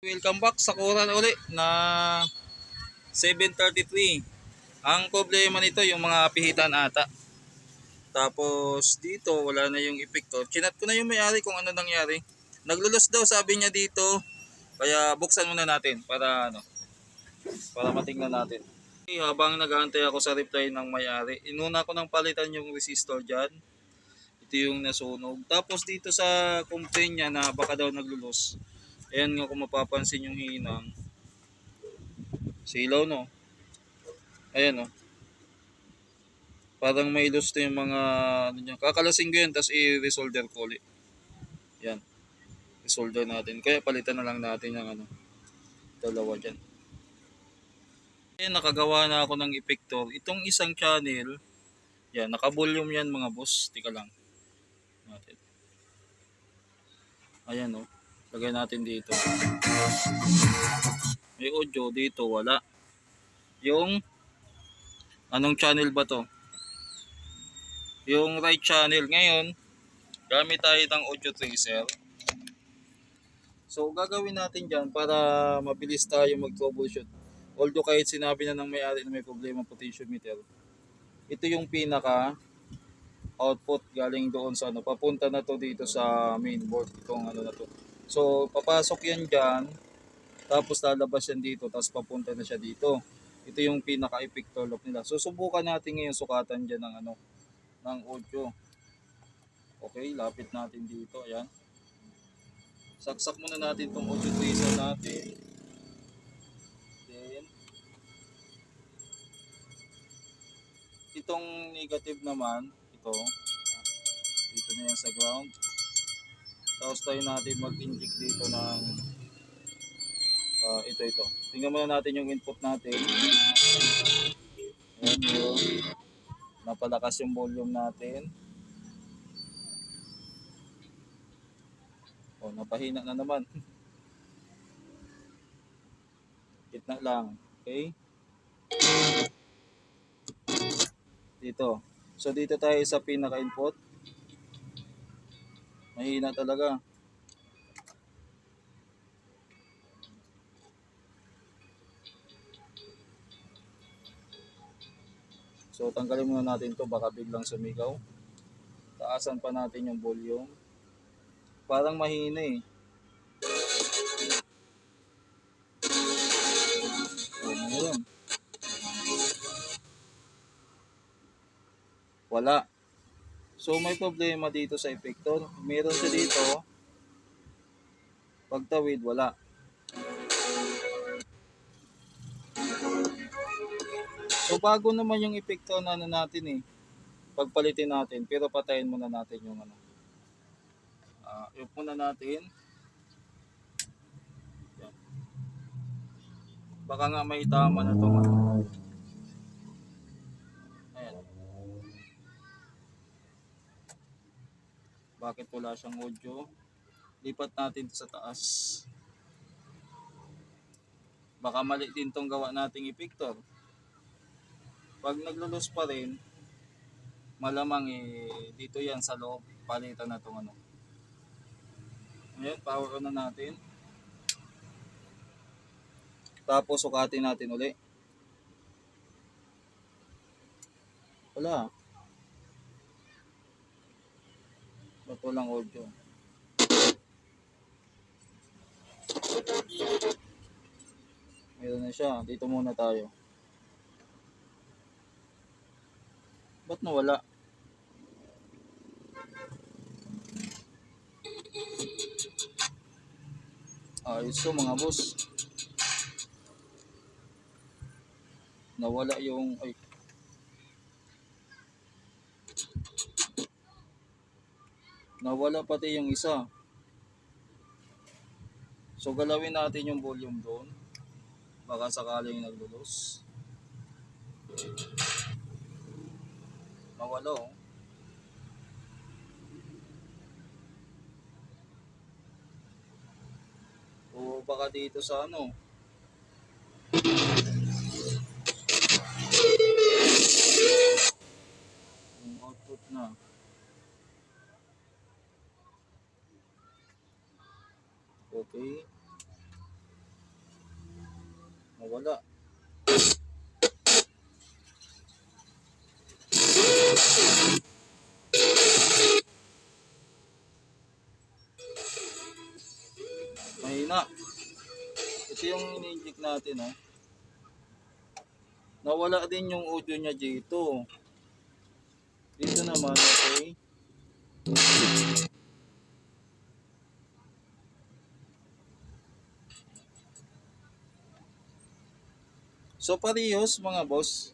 Welcome back sa Kuran uli na 733. Ang problema nito yung mga pihitan ata. Tapos dito wala na yung epektor. Chinat ko na yung may-ari kung ano nangyari. Naglulos daw sabi niya dito. Kaya buksan muna natin para ano para matingnan natin. Okay, habang nag-aantay ako sa reply ng may-ari, inuna ko nang palitan yung resistor dyan. Ito yung nasunog. Tapos dito sa complaint niya na baka daw naglulos. Ayan nga kung mapapansin yung hinang. Silaw no. Ayan oh. Parang may loose na yung mga ano niya. Kakalasing ko yan tapos i-resolder ko ulit. Yan. Resolder natin. Kaya palitan na lang natin yung ano. Dalawa dyan. Ayan, nakagawa na ako ng epektor. Itong isang channel, yan, naka-volume yan mga boss. Tika lang. Natin. Ayan oh. Lagay natin dito. May audio dito, wala. Yung anong channel ba to? Yung right channel. Ngayon, gamit tayo ng audio tracer. So, gagawin natin dyan para mabilis tayo mag-troubleshoot. Although kahit sinabi na ng may-ari na may problema potentiometer, ito yung pinaka output galing doon sa ano. Papunta na to dito sa mainboard. Itong ano na to. So, papasok yan dyan, tapos lalabas yan dito, tapos papunta na siya dito. Ito yung pinaka-effector lock nila. So, subukan natin ngayon sukatan dyan ng ano, ng audio. Okay, lapit natin dito. Ayan. Saksak muna natin itong audio tracer natin. Then, itong negative naman, ito, dito na yan sa ground. Tapos tayo natin mag-inject dito ng ah, ito ito. Tingnan muna natin yung input natin. Ayan yung napalakas yung volume natin. O, napahina na naman. Gitna lang. Okay? Dito. So, dito tayo sa pinaka-input. Mahina talaga. So tanggalin muna natin to baka biglang sumigaw. Taasan pa natin yung volume. Parang mahina eh. Wala. So may problema dito sa epektor. Meron siya dito. Pagtawid, wala. So bago naman yung epektor na ano natin eh. Pagpalitin natin. Pero patayin muna natin yung ano. Ah, i-off muna natin. Yan. Baka nga may tama na to. Ayan. Bakit wala siyang audio? Lipat natin sa taas. Baka mali din tong gawa nating epektor. Pag naglulus pa rin, malamang eh, dito yan sa loob, palitan na tong ano. Ayan, power on na natin. Tapos sukatin natin uli. Wala. Ba't walang audio? Meron na siya. Dito muna tayo. Ba't nawala? Ayos to mga boss. Nawala yung... Ay. Nawala pati yung isa. So galawin natin yung volume doon. Baka sakaling naglulus. Nawala oh. O baka dito sa ano. Okay. Nawala. Mahina. Ito yung ini-inject natin, oh. Nawala din yung audio niya dito. Dito naman, okay. So parehos mga boss.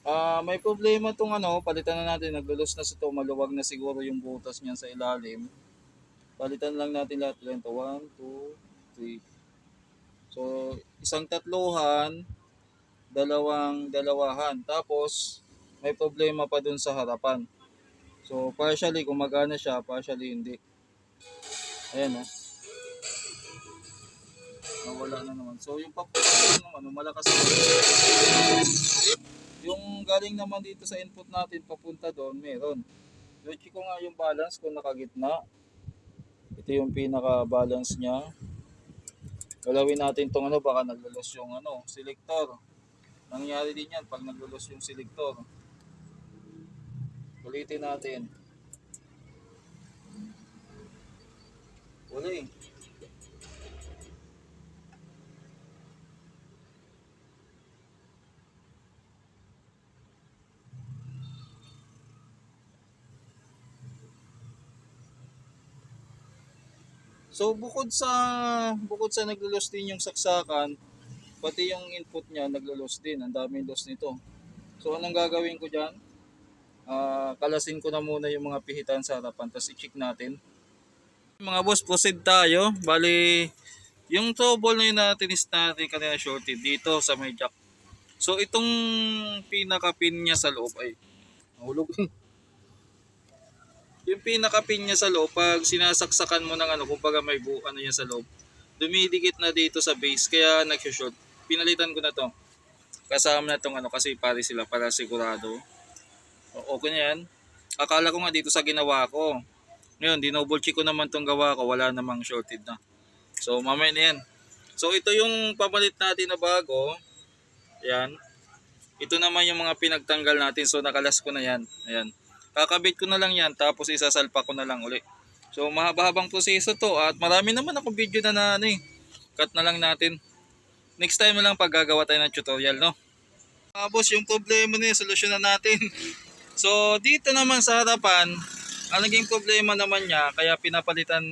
Ah, may problema tong ano, palitan na natin, naglulos na sa to, maluwag na siguro yung butas niyan sa ilalim. Palitan lang natin lahat ganito. 1, 2, 3. So, isang tatluhan, dalawang dalawahan. Tapos, may problema pa dun sa harapan. So, partially gumagana siya, partially hindi. Ayan o. Nawala na naman. So, yung papunta ng ano, malakas na. Yung galing naman dito sa input natin, papunta doon, meron. Check ko nga yung balance kung nakagitna. Ito yung pinaka-balance niya. Galawin natin tong ano, baka naglulos yung ano, selector. Nangyari din yan pag naglulos yung selector. Ulitin natin. Uli. So bukod sa bukod sa naglulos din yung saksakan, pati yung input niya naglulos din. Ang daming loss nito. So anong gagawin ko diyan? Ah, kalasin ko na muna yung mga pihitan sa harapan tapos i-check natin. Mga boss, proceed tayo. Bali, yung trouble na yun natin is natin kanina shorted dito sa may jack. So itong pinaka-pin niya sa loob ay nahulog. yung pinaka-pin niya sa loob, pag sinasaksakan mo ng ano, kumbaga may bu ano yan sa loob, dumidikit na dito sa base, kaya nag-short. Pinalitan ko na to. Kasama na tong ano, kasi pare sila para sigurado. O- Okay na yan. Akala ko nga dito sa ginawa ko. Ngayon, dinoble check ko naman tong gawa ko, wala namang shorted na. So, mamaya na yan. So, ito yung pamalit natin na bago. Yan. Ito naman yung mga pinagtanggal natin. So, nakalas ko na yan. Ayan. Kakabit ko na lang yan, tapos isasalpa ko na lang uli. So, mahaba-habang proseso to. At marami naman akong video na na ano eh. Cut na lang natin. Next time na lang pag gagawa tayo ng tutorial, no? Tapos yung problema na yun, solusyonan natin. So, dito naman sa harapan, ang naging problema naman niya, kaya pinapalitan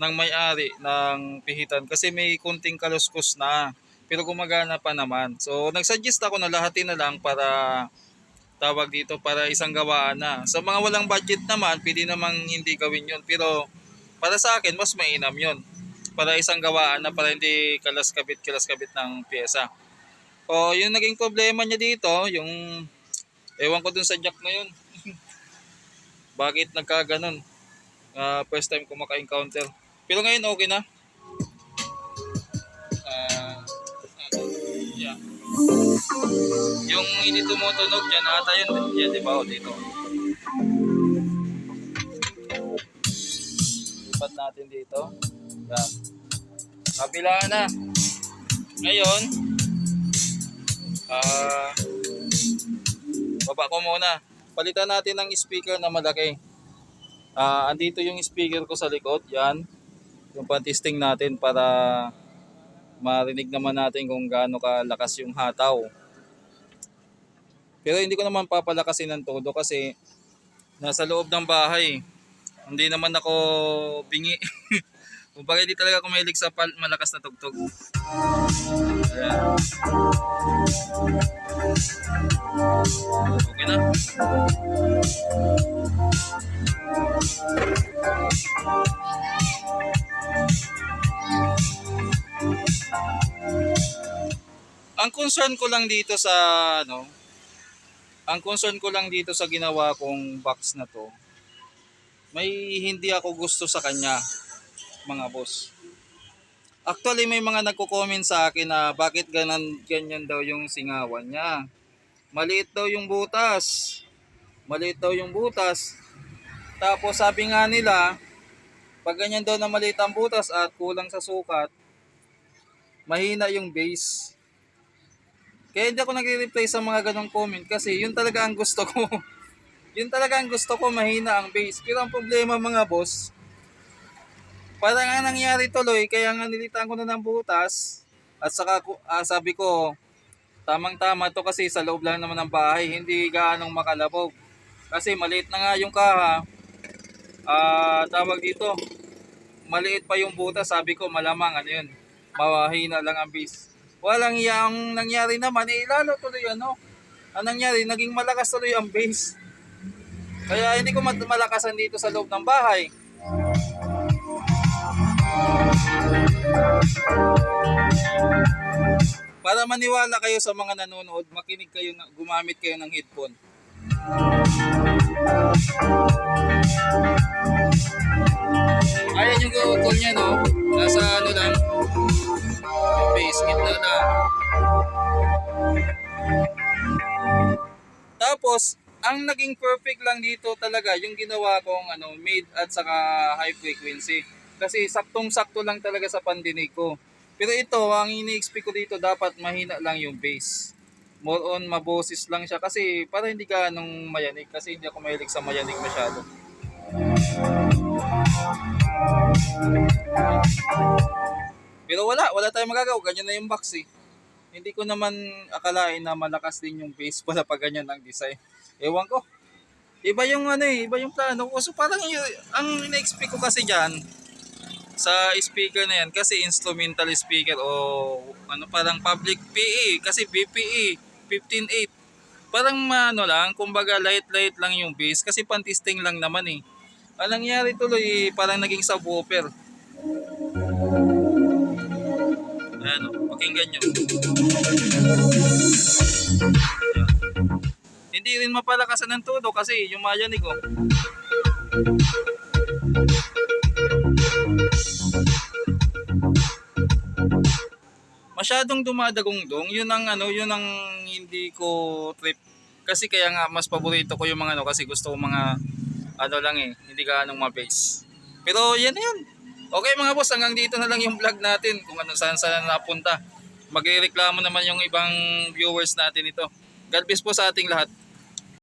ng may-ari ng pihitan kasi may kunting kaluskos na pero gumagana pa naman. So, nagsuggest ako na lahatin na lang para tawag dito para isang gawaan na. Sa mga walang budget naman, pwede namang hindi gawin yun. Pero para sa akin, mas mainam yun. Para isang gawaan na para hindi kalas-kabit, kalas-kabit ng pyesa. O, yung naging problema niya dito, yung ewan ko dun sa jack na yun. Bakit nagkaganon? Ah, first time ko maka-encounter. Pero ngayon okay na. Yung hindi tumutunog dyan ata yun. Yan, di ba? O, dito. Lipat natin dito. Yan. Kabila na. Ngayon, ah, baba ko muna. Palitan natin ng speaker na malaki. Ah, andito yung speaker ko sa likod. Yan. Yung pan-testing natin para marinig naman natin kung gaano kalakas yung hataw. Pero hindi ko naman papalakasin ng todo kasi nasa loob ng bahay. Hindi naman ako bingi. Kumbaga hindi talaga ako mahilig sa pal- malakas na tugtog. Ayan. Okay na. Ang concern ko lang dito sa ano, ang concern ko lang dito sa ginawa kong box na to, may hindi ako gusto sa kanya, mga boss. Actually, may mga nagko-comment sa akin na bakit ganan, ganyan daw yung singawan niya. Maliit daw yung butas. Maliit daw yung butas. Tapos sabi nga nila, pag ganyan daw na maliit ang butas at kulang sa sukat, mahina yung bass. Kaya hindi ako nagre-reply sa mga ganong comment kasi yun talaga ang gusto ko. yun talaga ang gusto ko, mahina ang bass. Pero ang problema mga boss, parang ang nangyari tuloy, kaya nga nilitaan ko na ng butas. At saka ah, sabi ko, tamang-tama to kasi sa loob lang naman ng bahay, hindi gaanong makalabog. Kasi maliit na nga yung kaha, ah tawag dito, maliit pa yung butas, sabi ko malamang ano yun, mawahina lang ang base. Walang yang nangyari naman, eh, lalo tuloy ano, ang nangyari, naging malakas tuloy ang base. Kaya hindi ko malakasan dito sa loob ng bahay. Para maniwala kayo sa mga nanonood, makinig kayo, gumamit kayo ng headphone. Ayan yung Google niya, no? Nasa ano lang, yung base, gitna na. Tapos, ang naging perfect lang dito talaga, yung ginawa kong ano, mid at saka high frequency. Kasi saktong-sakto lang talaga sa pandinig ko. Pero ito, ang ini-expect ko dito, dapat mahina lang yung bass. More on maboses lang siya kasi para hindi ka nung mayanig kasi hindi ako mahilig sa mayanig masyado. Pero wala, wala tayong magagawa. Ganyan na yung box eh. Hindi ko naman akalain na malakas din yung bass pala pag ganyan ang design. Ewan ko. Iba yung ano eh, iba yung plano ko. So parang yun, ang ina-expect ko kasi dyan, sa speaker na yan, kasi instrumental speaker o ano parang public PE, kasi BPE, 15.8. Parang ano lang, kumbaga light-light lang yung bass kasi pantisting lang naman eh. Ang nangyari tuloy, parang naging subwoofer. Pakinggan nyo. Hindi rin mapalakasan ng todo kasi yung mayanig ko. Masyadong dumadagong-dong, yun ang ano, yun ang hindi ko trip. Kasi kaya nga mas paborito ko yung mga ano kasi gusto ko mga ano lang eh, hindi gaanong ma-base. Pero yan na yun. Okay mga boss, hanggang dito na lang yung vlog natin kung ano saan saan napunta. Magrereklamo naman yung ibang viewers natin ito. God bless po sa ating lahat.